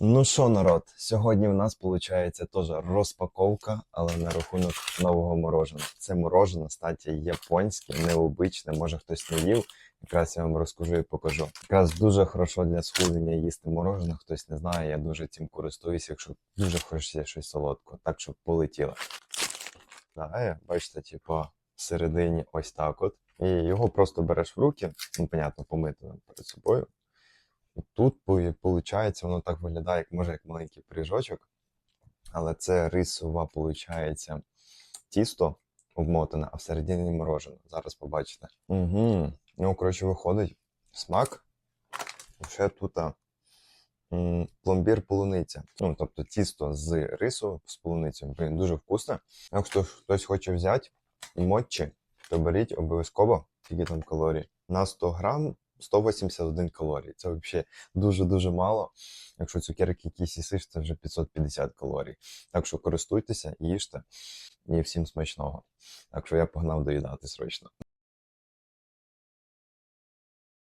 Ну що, народ, сьогодні в нас виходить теж розпаковка, але на рахунок нового мороженого. Це мороженое, статі японське, необичне, може хтось не їв. Якраз я вам розкажу і покажу. Якраз дуже хорошо для схуднення їсти мороженое. Хтось не знає, я дуже цим користуюсь, якщо дуже хочеться щось солодкого, так щоб полетіло. Да, бачите, типу, всередині ось так от. І його просто береш в руки, ну, понятно, помити перед собою. І Тут, виходить, воно так виглядає, як може як маленький пиріжочок, але це рисова, виходить, тісто обмотане, а всередині морожене. Зараз побачите. Угу. Ну, коротше, виходить смак. Ще тут пломбір полуниця. Ну, тобто тісто з рису з полуницею. Блін, дуже вкусне. Якщо хтось хоче взяти мочі, то беріть обов'язково, скільки там калорій. На 100 грам 181 калорій. Це взагалі дуже-дуже мало. Якщо цукерки якісь їсиш, це вже 550 калорій. Так що користуйтеся, їжте і всім смачного. Так що я погнав доїдати срочно.